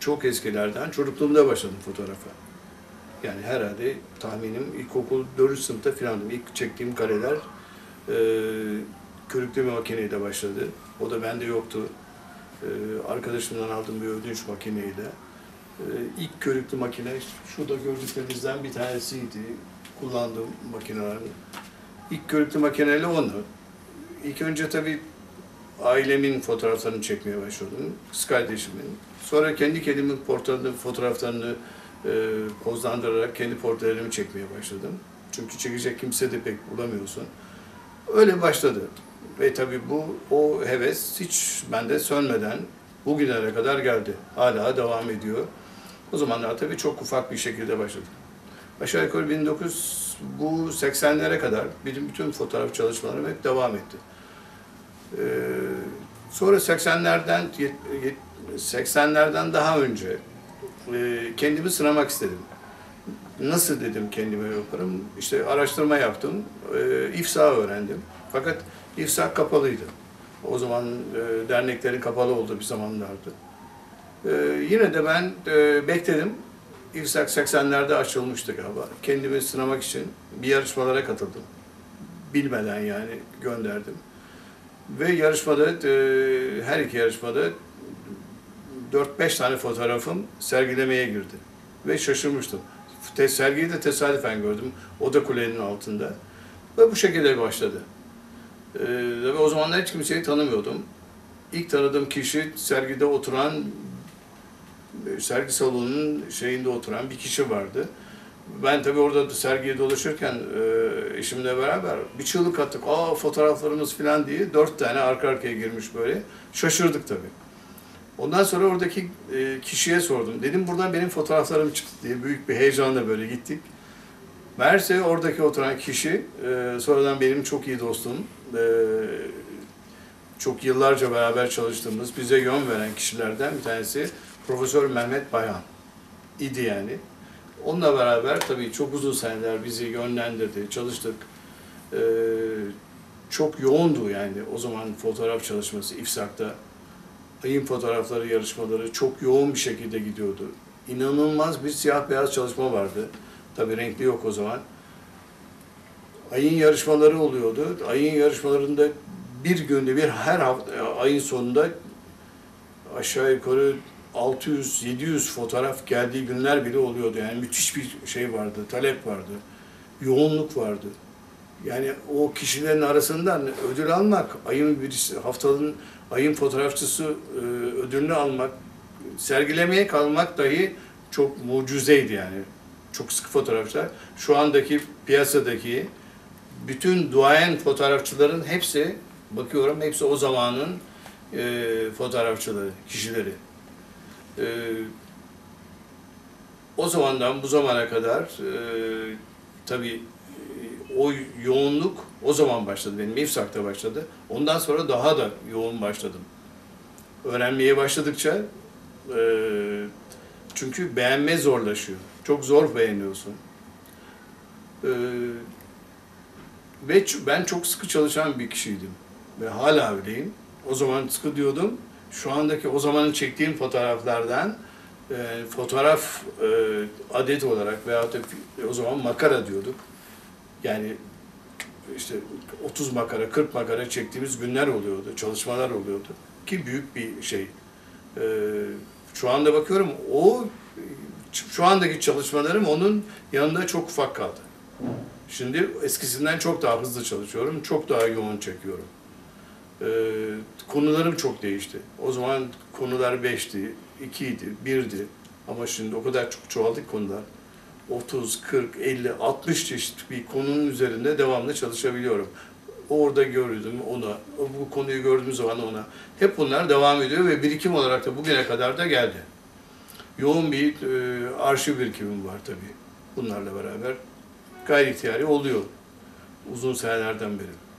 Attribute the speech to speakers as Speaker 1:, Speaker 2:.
Speaker 1: çok eskilerden çocukluğumda başladım fotoğrafa. Yani herhalde tahminim ilkokul 4. sınıfta filandım. İlk çektiğim kareler e, körükleme makineyle başladı. O da bende yoktu. E, arkadaşımdan aldığım bir ödünç makineyle. E, ilk körüklü makine şurada gördüklerinizden bir tanesiydi. Kullandığım makinelerin. İlk körüklü makineyle onu. İlk önce tabii ailemin fotoğraflarını çekmeye başladım. Kız kardeşimin. Sonra kendi kendimin portrelerini, fotoğraflarını e, pozlandırarak kendi portrelerimi çekmeye başladım. Çünkü çekecek kimse de pek bulamıyorsun. Öyle başladı. Ve tabii bu o heves hiç bende sönmeden bugünlere kadar geldi. Hala devam ediyor. O zamanlar tabii çok ufak bir şekilde başladım. Aşağı yukarı 1900 bu 80'lere kadar benim bütün fotoğraf çalışmalarım hep devam etti. Ee, sonra 80'lerden yet- yet- 80'lerden daha önce e, kendimi sınamak istedim. Nasıl dedim kendime yaparım? İşte araştırma yaptım, e, İFSA öğrendim. Fakat İFSA kapalıydı. O zaman e, derneklerin kapalı olduğu bir zamanlardı. E, yine de ben e, bekledim. İFSA 80'lerde açılmıştı galiba. Kendimi sınamak için bir yarışmalara katıldım. Bilmeden yani gönderdim. Ve yarışmada, e, her iki yarışmada 4-5 tane fotoğrafım sergilemeye girdi. Ve şaşırmıştım. Te- sergiyi de tesadüfen gördüm. Oda kulenin altında. Ve bu şekilde başladı. Ee, o zamanlar hiç kimseyi tanımıyordum. İlk tanıdığım kişi sergide oturan, e, sergi salonunun şeyinde oturan bir kişi vardı. Ben tabii orada da sergiye dolaşırken e, eşimle beraber bir çığlık attık. Aa fotoğraflarımız falan diye dört tane arka arkaya girmiş böyle. Şaşırdık tabii. Ondan sonra oradaki e, kişiye sordum. Dedim buradan benim fotoğraflarım çıktı diye büyük bir heyecanla böyle gittik. Meğerse oradaki oturan kişi e, sonradan benim çok iyi dostum. E, çok yıllarca beraber çalıştığımız, bize yön veren kişilerden bir tanesi Profesör Mehmet Bayan idi yani. Onunla beraber tabii çok uzun seneler bizi yönlendirdi, çalıştık. E, çok yoğundu yani o zaman fotoğraf çalışması İFSAK'ta ayın fotoğrafları yarışmaları çok yoğun bir şekilde gidiyordu. İnanılmaz bir siyah beyaz çalışma vardı. Tabii renkli yok o zaman. Ayın yarışmaları oluyordu. Ayın yarışmalarında bir günde bir her hafta ayın sonunda aşağı yukarı 600-700 fotoğraf geldiği günler bile oluyordu. Yani müthiş bir şey vardı, talep vardı, yoğunluk vardı. Yani o kişilerin arasından ödül almak, ayın bir haftanın ayın fotoğrafçısı e, ödülünü almak, sergilemeye kalmak dahi çok mucizeydi yani. Çok sıkı fotoğrafçılar. Şu andaki piyasadaki bütün duayen fotoğrafçıların hepsi, bakıyorum hepsi o zamanın e, fotoğrafçıları, kişileri. E, o zamandan bu zamana kadar e, tabii e, o yoğunluk o zaman başladı. Benim İFSAK'ta başladı. Ondan sonra daha da yoğun başladım. Öğrenmeye başladıkça e, çünkü beğenme zorlaşıyor. Çok zor beğeniyorsun. E, ve ben çok sıkı çalışan bir kişiydim. Ve hala öyleyim. O zaman sıkı diyordum. Şu andaki o zamanın çektiğim fotoğraflardan e, fotoğraf e, adet olarak veyahut da fi- o zaman makara diyorduk. Yani işte 30 makara, 40 makara çektiğimiz günler oluyordu, çalışmalar oluyordu. Ki büyük bir şey. Ee, şu anda bakıyorum o şu andaki çalışmalarım onun yanında çok ufak kaldı. Şimdi eskisinden çok daha hızlı çalışıyorum, çok daha yoğun çekiyorum. Ee, konularım çok değişti. O zaman konular 5'ti, 2'ydi, 1'di. Ama şimdi o kadar çok çoğaldı konular. 30, 40, 50, 60 çeşit bir konunun üzerinde devamlı çalışabiliyorum. Orada gördüm ona, bu konuyu gördüğüm zaman ona. Hep bunlar devam ediyor ve birikim olarak da bugüne kadar da geldi. Yoğun bir e, arşiv birikimim var tabii bunlarla beraber. Gayri ihtiyari oluyor uzun senelerden beri.